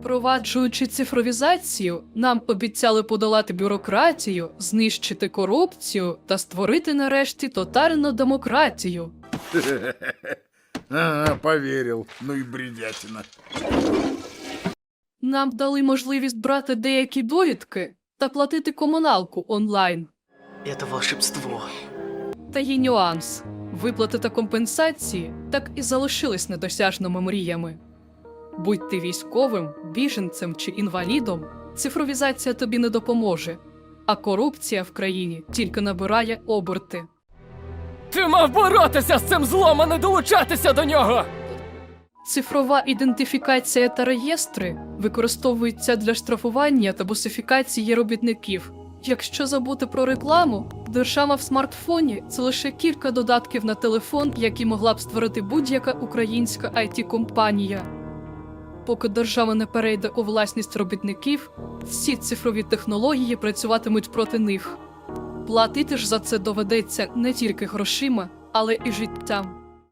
Впроваджуючи цифровізацію, нам обіцяли подолати бюрократію, знищити корупцію та створити нарешті тотальну демократію. Ага, поверил. Ну и бредятина. Нам дали можливість брати деякі довідки та платити комуналку онлайн. Это волшебство. Та є нюанс: виплати та компенсації так і залишились недосяжними мріями. Будь ти військовим, біженцем чи інвалідом, цифровізація тобі не допоможе, а корупція в країні тільки набирає оберти. Ти мав боротися з цим злом, а не долучатися до нього! Цифрова ідентифікація та реєстри використовуються для штрафування та босифікації робітників. Якщо забути про рекламу, держава в смартфоні це лише кілька додатків на телефон, які могла б створити будь-яка українська it компанія Поки держава не перейде у власність робітників, всі цифрові технології працюватимуть проти них. Платити ж за це доведеться не тільки грошима, але і життям.